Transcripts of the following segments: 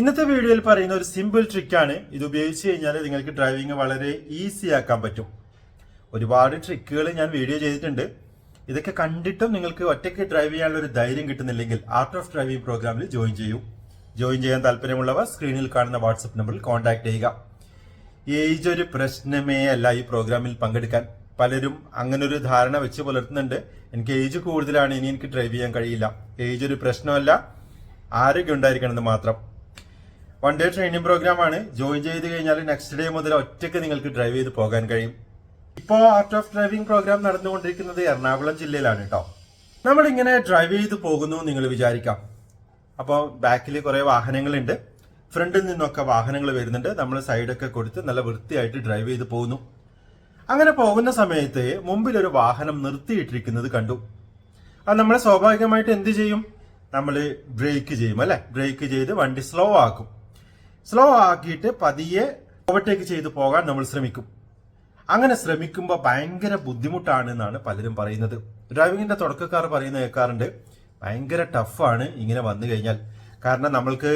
ഇന്നത്തെ വീഡിയോയിൽ പറയുന്ന ഒരു സിമ്പിൾ ട്രിക്കാണ് ഇത് ഉപയോഗിച്ച് കഴിഞ്ഞാൽ നിങ്ങൾക്ക് ഡ്രൈവിംഗ് വളരെ ഈസി ആക്കാൻ പറ്റും. ഒരുപാട് ട്രിക്കുകൾ ഞാൻ വീഡിയോ ചെയ്തിട്ടുണ്ട്. ഇതൊക്കെ കണ്ടിട്ടും നിങ്ങൾക്ക് ഒറ്റയ്ക്ക് ഡ്രൈവ് ചെയ്യാനുള്ള ഒരു ധൈര്യം കിട്ടുന്നില്ലെങ്കിൽ ആർട്ട് ഓഫ് ഡ്രൈവിംഗ് പ്രോഗ്രാമിൽ ജോയിൻ ചെയ്യൂ. ജോയിൻ ചെയ്യാൻ താല്പര്യമുള്ളവർ സ്ക്രീനിൽ കാണുന്ന വാട്സപ്പ് നമ്പറിൽ കോൺടാക്ട് ചെയ്യുക. ഏജ് ഒരു പ്രശ്നമേ അല്ല ഈ പ്രോഗ്രാമിൽ പങ്കെടുക്കാൻ. പലരും അങ്ങനെ ഒരു ധാരണ വെച്ച് പുലർത്തുന്നുണ്ട്. എനിക്ക് ഏജ് കൂടുതലാണ് ഇനി എനിക്ക് ഡ്രൈവ് ചെയ്യാൻ കഴിയില്ല. ഏജ് ഒരു പ്രശ്നമല്ല. ആരോഗ്യം ഉണ്ടായിരിക്കണമെന്ന് മാത്രം. വൺ ഡേ ട്രെയിനിങ് പ്രോഗ്രാം ആണ് ജോയിൻ ചെയ്ത് കഴിഞ്ഞാൽ നെക്സ്റ്റ് ഡേ മുതൽ ഒറ്റയ്ക്ക് നിങ്ങൾക്ക് ഡ്രൈവ് ചെയ്ത് പോകാൻ കഴിയും. ഇപ്പോൾ ആർട്ട് ഓഫ് ഡ്രൈവിംഗ് പ്രോഗ്രാം നടന്നുകൊണ്ടിരിക്കുന്നത് എറണാകുളം ജില്ലയിലാണ് കേട്ടോ നമ്മൾ ഇങ്ങനെ ഡ്രൈവ് ചെയ്ത് പോകുന്നു നിങ്ങൾ വിചാരിക്കാം. അപ്പോൾ ബാക്കിൽ കുറേ വാഹനങ്ങളുണ്ട്. ഫ്രണ്ടിൽ നിന്നൊക്കെ വാഹനങ്ങൾ വരുന്നുണ്ട്. നമ്മൾ സൈഡൊക്കെ കൊടുത്ത് നല്ല വൃത്തിയായിട്ട് ഡ്രൈവ് ചെയ്ത് പോകുന്നു. അങ്ങനെ പോകുന്ന സമയത്ത് മുമ്പിൽ ഒരു വാഹനം നിർത്തിയിട്ടിരിക്കുന്നത് കണ്ടു. അത് നമ്മൾ സ്വാഭാവികമായിട്ട് എന്ത് ചെയ്യും? നമ്മൾ ബ്രേക്ക് ചെയ്യും അല്ലെ? ബ്രേക്ക് ചെയ്ത് വണ്ടി സ്ലോ ആക്കും. സ്ലോ ആക്കിയിട്ട് പതിയെ ഓവർടേക്ക് ചെയ്തു പോകാൻ നമ്മൾ ശ്രമിക്കും. അങ്ങനെ ശ്രമിക്കുമ്പോൾ ഭയങ്കര ബുദ്ധിമുട്ടാണ് എന്നാണ് പലരും പറയുന്നത്. ഡ്രൈവിങ്ങിന്റെ തുടക്കക്കാർ പറയുന്ന കേൾക്കാറുണ്ട് ഭയങ്കര ടഫാണ് ഇങ്ങനെ വന്നു കഴിഞ്ഞാൽ. കാരണം നമ്മൾക്ക്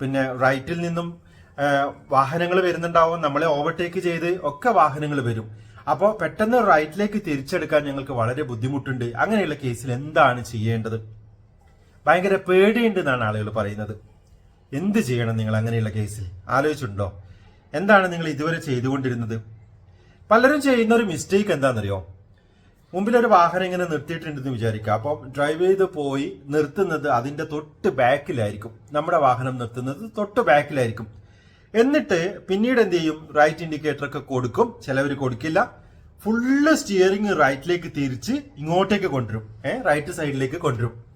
പിന്നെ റൈറ്റിൽ നിന്നും വാഹനങ്ങൾ വരുന്നുണ്ടാവും നമ്മളെ ഓവർടേക്ക് ചെയ്ത് ഒക്കെ വാഹനങ്ങൾ വരും. അപ്പോൾ പെട്ടെന്ന് റൈറ്റിലേക്ക് തിരിച്ചെടുക്കാൻ ഞങ്ങൾക്ക് വളരെ ബുദ്ധിമുട്ടുണ്ട്. അങ്ങനെയുള്ള കേസിൽ എന്താണ് ചെയ്യേണ്ടത്? ഭയങ്കര പേടിയുണ്ട് എന്നാണ് ആളുകൾ പറയുന്നത്. എന്ത് ചെയ്യണം നിങ്ങൾ അങ്ങനെയുള്ള കേസിൽ? ആലോചിച്ചിട്ടുണ്ടോ? എന്താണ് നിങ്ങൾ ഇതുവരെ ചെയ്തുകൊണ്ടിരുന്നത്? പലരും ചെയ്യുന്ന ഒരു മിസ്റ്റേക്ക് എന്താണെന്നറിയോ? മുമ്പിൽ ഒരു വാഹനം ഇങ്ങനെ നിർത്തിയിട്ടുണ്ടെന്ന് വിചാരിക്കുക. അപ്പം ഡ്രൈവ് ചെയ്ത് പോയി നിർത്തുന്നത് അതിന്റെ തൊട്ട് ബാക്കിലായിരിക്കും നമ്മുടെ വാഹനം നിർത്തുന്നത് തൊട്ട് ബാക്കിലായിരിക്കും എന്നിട്ട് പിന്നീട് എന്ത് ചെയ്യും? റൈറ്റ് ഇൻഡിക്കേറ്റർ ഒക്കെ കൊടുക്കും. ചിലവർ കൊടുക്കില്ല. ഫുള്ള് സ്റ്റിയറിംഗ് റൈറ്റിലേക്ക് തിരിച്ച് ഇങ്ങോട്ടേക്ക് കൊണ്ടുവരും. ഏഹ് റൈറ്റ് സൈഡിലേക്ക് കൊണ്ടുവരും.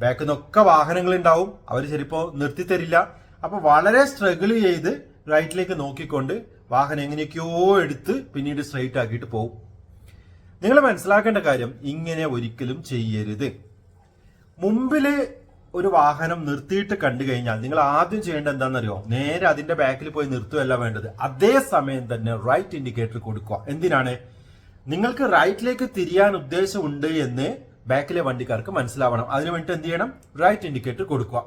ബാക്കിൽ നിന്നൊക്കെ വാഹനങ്ങൾ ഉണ്ടാവും അവർ ചിലപ്പോൾ നിർത്തി തരില്ല അപ്പൊ വളരെ സ്ട്രഗിൾ ചെയ്ത് റൈറ്റിലേക്ക് നോക്കിക്കൊണ്ട് വാഹനം എങ്ങനെയൊക്കെയോ എടുത്ത് പിന്നീട് സ്ട്രൈറ്റ് ആക്കിയിട്ട് പോകും നിങ്ങൾ മനസ്സിലാക്കേണ്ട കാര്യം ഇങ്ങനെ ഒരിക്കലും ചെയ്യരുത്. മുമ്പിൽ ഒരു വാഹനം നിർത്തിയിട്ട് കണ്ടു കഴിഞ്ഞാൽ നിങ്ങൾ ആദ്യം ചെയ്യേണ്ട എന്താണെന്നറിയോ? നേരെ അതിന്റെ ബാക്കിൽ പോയി നിർത്തുകയല്ല വേണ്ടത്. അതേ സമയം തന്നെ റൈറ്റ് ഇൻഡിക്കേറ്റർ കൊടുക്കുക. എന്തിനാണ്? നിങ്ങൾക്ക് റൈറ്റിലേക്ക് തിരിയാൻ ഉദ്ദേശമുണ്ട് എന്ന് ബാക്കിലെ വണ്ടിക്കാർക്ക് മനസ്സിലാവണം. അതിനു വേണ്ടി എന്ത് ചെയ്യണം? റൈറ്റ് ഇൻഡിക്കേറ്റർ കൊടുക്കുക.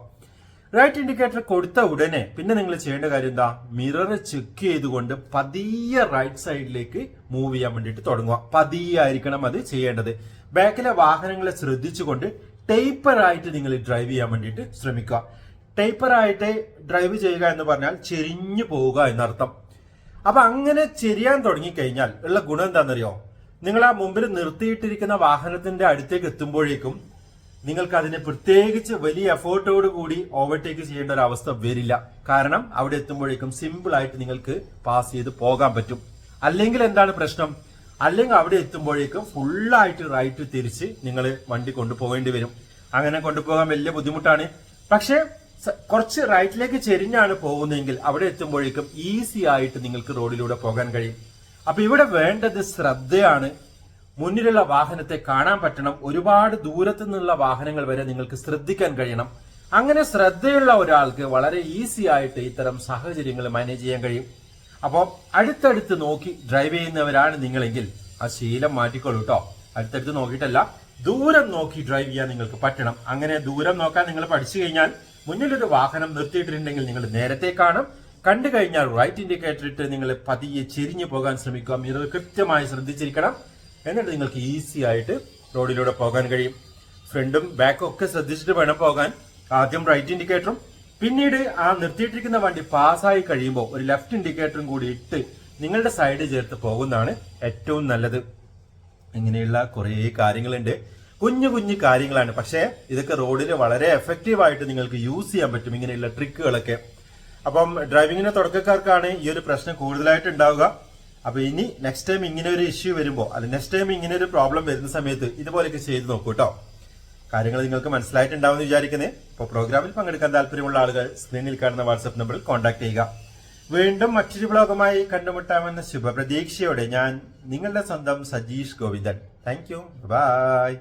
റൈറ്റ് ഇൻഡിക്കേറ്റർ കൊടുത്ത ഉടനെ പിന്നെ നിങ്ങൾ ചെയ്യേണ്ട കാര്യം എന്താ? മിറർ ചെക്ക് ചെയ്തുകൊണ്ട് പതിയെ റൈറ്റ് സൈഡിലേക്ക് മൂവ് ചെയ്യാൻ വേണ്ടിയിട്ട് തുടങ്ങുക. പതിയെ ആയിരിക്കണം അത് ചെയ്യേണ്ടത്. ബാക്കിലെ വാഹനങ്ങളെ ശ്രദ്ധിച്ചുകൊണ്ട് ടേപ്പർ ആയിട്ട് നിങ്ങൾ ഡ്രൈവ് ചെയ്യാൻ വേണ്ടിയിട്ട് ശ്രമിക്കുക. ടേപ്പർ ആയിട്ട് ഡ്രൈവ് ചെയ്യുക എന്ന് പറഞ്ഞാൽ ചെരിഞ്ഞു പോവുക എന്നർത്ഥം. അപ്പൊ അങ്ങനെ ചെരിയാൻ തുടങ്ങിക്കഴിഞ്ഞാൽ ഉള്ള ഗുണം എന്താണെന്നറിയോ? നിങ്ങൾ ആ മുമ്പിൽ നിർത്തിയിട്ടിരിക്കുന്ന വാഹനത്തിന്റെ അടുത്തേക്ക് എത്തുമ്പോഴേക്കും നിങ്ങൾക്ക് അതിനെ പ്രത്യേകിച്ച് വലിയ എഫേർട്ടോട് കൂടി ഓവർടേക്ക് ചെയ്യേണ്ട ഒരു അവസ്ഥ വരില്ല. കാരണം അവിടെ എത്തുമ്പോഴേക്കും സിമ്പിൾ ആയിട്ട് നിങ്ങൾക്ക് പാസ് ചെയ്ത് പോകാൻ പറ്റും. അല്ലെങ്കിൽ എന്താണ് പ്രശ്നം? അല്ലെങ്കിൽ അവിടെ എത്തുമ്പോഴേക്കും ഫുള്ളായിട്ട് റൈറ്റ് തിരിച്ച് നിങ്ങൾ വണ്ടി കൊണ്ടുപോകേണ്ടി വരും. അങ്ങനെ കൊണ്ടുപോകാൻ വലിയ ബുദ്ധിമുട്ടാണ്. പക്ഷേ കുറച്ച് റൈറ്റിലേക്ക് ചെരിഞ്ഞാണ് പോകുന്നതെങ്കിൽ അവിടെ എത്തുമ്പോഴേക്കും ഈസി ആയിട്ട് നിങ്ങൾക്ക് റോഡിലൂടെ പോകാൻ കഴിയും. അപ്പൊ ഇവിടെ വേണ്ടത് ശ്രദ്ധയാണ്. മുന്നിലുള്ള വാഹനത്തെ കാണാൻ പറ്റണം. ഒരുപാട് ദൂരത്തു നിന്നുള്ള വാഹനങ്ങൾ വരെ നിങ്ങൾക്ക് ശ്രദ്ധിക്കാൻ കഴിയണം. അങ്ങനെ ശ്രദ്ധയുള്ള ഒരാൾക്ക് വളരെ ഈസി ആയിട്ട് ഇത്തരം സാഹചര്യങ്ങൾ മാനേജ് ചെയ്യാൻ കഴിയും. അപ്പോൾ അടുത്തടുത്ത് നോക്കി ഡ്രൈവ് ചെയ്യുന്നവരാണ് നിങ്ങളെങ്കിൽ ആ ശീലം മാറ്റിക്കൊള്ളൂ കേട്ടോ അടുത്തടുത്ത് നോക്കിയിട്ടല്ല ദൂരം നോക്കി ഡ്രൈവ് ചെയ്യാൻ നിങ്ങൾക്ക് പറ്റണം. അങ്ങനെ ദൂരം നോക്കാൻ നിങ്ങൾ പഠിച്ചു കഴിഞ്ഞാൽ മുന്നിലൊരു വാഹനം നിർത്തിയിട്ടുണ്ടെങ്കിൽ നിങ്ങൾ നേരത്തെ കാണും കണ്ടു കഴിഞ്ഞാൽ റൈറ്റ് ഇൻഡിക്കേറ്റർ ഇട്ട് നിങ്ങൾ പതിയെ ചെരിഞ്ഞു പോകാൻ ശ്രമിക്കുക. മിറർ കൃത്യമായി ശ്രദ്ധിച്ചിരിക്കണം. എന്നിട്ട് നിങ്ങൾക്ക് ഈസി ആയിട്ട് റോഡിലൂടെ പോകാൻ കഴിയും. ഫ്രണ്ടും ബാക്കും ഒക്കെ ശ്രദ്ധിച്ചിട്ട് വേണം പോകാൻ. ആദ്യം റൈറ്റ് ഇൻഡിക്കേറ്ററും പിന്നീട് ആ നിർത്തിയിട്ടിരിക്കുന്ന വണ്ടി പാസ്സായി കഴിയുമ്പോൾ ഒരു ലെഫ്റ്റ് ഇൻഡിക്കേറ്ററും കൂടി ഇട്ട് നിങ്ങളുടെ സൈഡ് ചേർത്ത് പോകുന്നതാണ് ഏറ്റവും നല്ലത്. ഇങ്ങനെയുള്ള കുറേ കാര്യങ്ങളുണ്ട്. കുഞ്ഞു കുഞ്ഞു കാര്യങ്ങളാണ്. പക്ഷേ ഇതൊക്കെ റോഡിൽ വളരെ എഫക്റ്റീവായിട്ട് നിങ്ങൾക്ക് യൂസ് ചെയ്യാൻ പറ്റും. ഇങ്ങനെയുള്ള ട്രിക്കുകളൊക്കെ അപ്പം ഡ്രൈവിങ്ങിന് തുടക്കക്കാർക്കാണ് ഈ ഒരു പ്രശ്നം കൂടുതലായിട്ട് ഉണ്ടാവുക. അപ്പൊ ഇനി നെക്സ്റ്റ് ടൈം ഇങ്ങനെ ഒരു ഇഷ്യൂ വരുമ്പോൾ അല്ല നെക്സ്റ്റ് ടൈം ഇങ്ങനെ ഒരു പ്രോബ്ലം വരുന്ന സമയത്ത് ഇതുപോലെയൊക്കെ ചെയ്ത് നോക്കൂ കേട്ടോ കാര്യങ്ങൾ നിങ്ങൾക്ക് മനസ്സിലായിട്ടുണ്ടാവുമെന്ന് വിചാരിക്കുന്നത് ഇപ്പോൾ പ്രോഗ്രാമിൽ പങ്കെടുക്കാൻ താല്പര്യമുള്ള ആളുകൾ സ്ക്രീനിൽ കാണുന്ന വാട്സ്ആപ്പ് നമ്പറിൽ കോൺടാക്ട് ചെയ്യുക. വീണ്ടും മറ്റൊരു ബ്ലോഗുമായി കണ്ടുമുട്ടാമെന്ന ശുഭപ്രതീക്ഷയോടെ ഞാൻ നിങ്ങളുടെ സ്വന്തം Sajeesh Govindan. Thank you bye